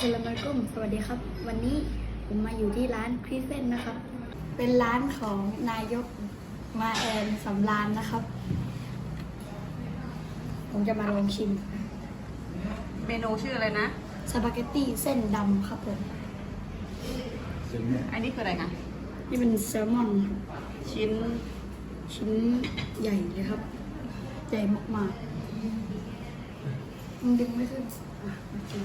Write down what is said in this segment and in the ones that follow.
สลามอะลัยกุมสวัสดีครับ วันนี้ผมมาอยู่ที่ร้านคริสเซนนะครับ เป็นร้านของนายกมาแอนสำรานนะครับ ผมจะมาลองชิม เมนูชื่ออะไรนะ สปาเกตตี้เส้นดำครับผมซึ่งเนี่ยอันนี้คืออะไรคะ นี่เป็นแซลมอนครับชิ้นชิ้นใหญ่เลยครับ ใหญ่มากๆมันดึงไม่ขึ้นอะมาชิม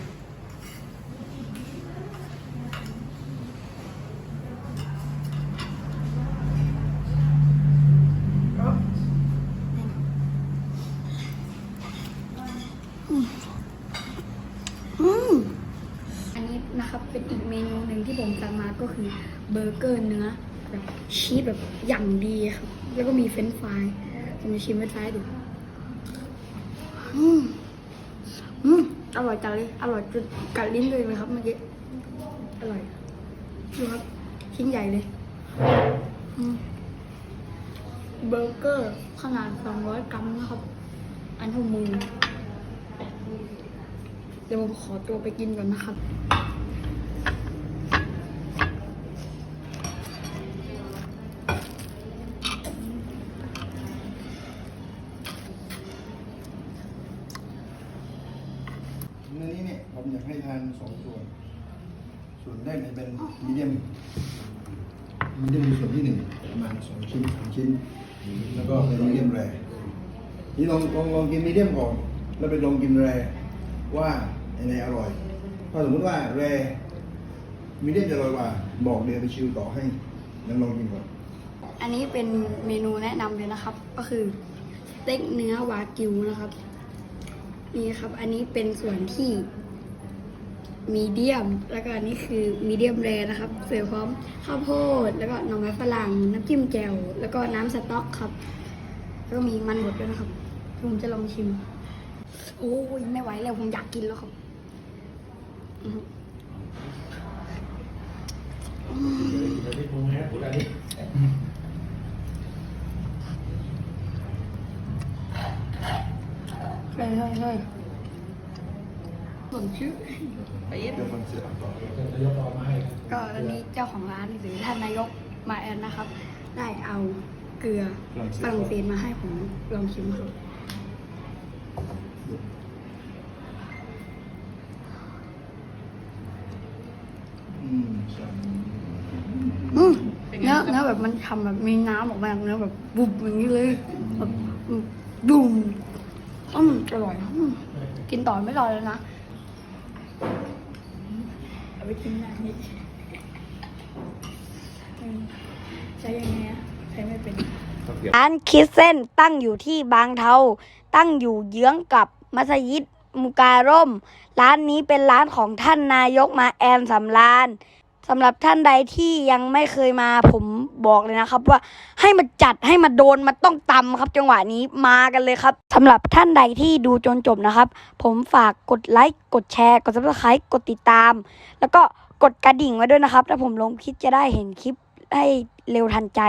อืมอันนี้นะครับเป็นอีกเมนูหนึ่งที่ผมสั่งมาก็คือเบอร์เกอร์เนื้อแบบชีสแบบอย่างดีครับ แล้วก็มีเฟรนช์ฟรายผมจะชิมเฟรนช์ฟรายดูอืมอืมอร่อยจังเลยอร่อยจนกัดลิ้นเลยไหมครับเมื่อกี้อร่อยดูครับชิ้นใหญ่เลยอืมเบอร์เกอร์ขนาด 200 กรัมนะครับ อันเท่ามือเดี๋ยวผมขอตัวไปกินก่อนนะครับมื้อนี้เนี่ยผมอยากให้ทานสองส่วน ส่วนแรกเนี่ยเป็นมีเดียมมีเดียมส่วนที่หนึ่งประมาณสองชิ้นสามชิ้น แล้วก็เป็นมีเดียมแรร์นี่ลองลองลองกินมีเดียมก่อนแล้วไปลองกินแรร์ว่า อันไหนอร่อย ถ้าสมมติว่าแรมีเดียมจะอร่อยกว่า บอกเดี๋ยวไปชิวต่อให้แล้วลองกินก่อนอันนี้เป็นเมนูแนะนำเลยนะครับ ก็คือสเต็กเนื้อวากิวนะครับ นี่ครับ อันนี้เป็นส่วนที่มีเดียม แล้วก็อันนี้คือมีเดียมแรนะครับ เสิร์ฟพร้อมข้าวโพด แล้วก็หน่อไม้ฝรั่ง น้ำจิ้มแจ่ว แล้วก็น้ำสต๊อกครับ แล้วก็มีมันบดด้วยนะครับผมจะลองชิม โอ้ยไม่ไหวแล้วผมอยากกินแล้วครับ อือหือใช่ใช่ใช่ผมชื่อไปยินเดี๋ยวฟังเสียงต่อก็ตอนนี้เจ้าของร้านหรือท่านนายกมาแอนนะครับ ได้เอาเกลือฝรั่งเศสมาให้ผมลองชิมครับ อืมใช่ อืมเนื้อเนื้อแบบมันทำแบบมีน้ำออกมาเนื้อแบบบุบอย่างนี้เลยแบบดุมอืมอร่อยอืมกินต่อไม่รอแล้วนะเอาไปกินหน้านี่อืมใช้ยังไงอะใช้ไม่เป็นร้านคิดเส้นตั้งอยู่ที่บางเทา ตั้งอยู่เยื้องกับมัสยิดมุการ่ม ร้านนี้เป็นร้านของท่านนายกมาแอนสำราน สำหรับท่านใดที่ยังไม่เคยมาผมบอกเลยนะครับ ว่าให้มาจัดให้มาโดนมาต้องตำครับ จังหวะนี้มากันเลยครับสำหรับท่านใดที่ดูจนจบนะครับ ผมฝากกดไลค์กดแชร์ กด subscribe กดติดตาม แล้วก็กดกระดิ่งไว้ด้วยนะครับ ถ้าผมลงคลิปจะได้เห็นคลิปให้เร็วทันใจ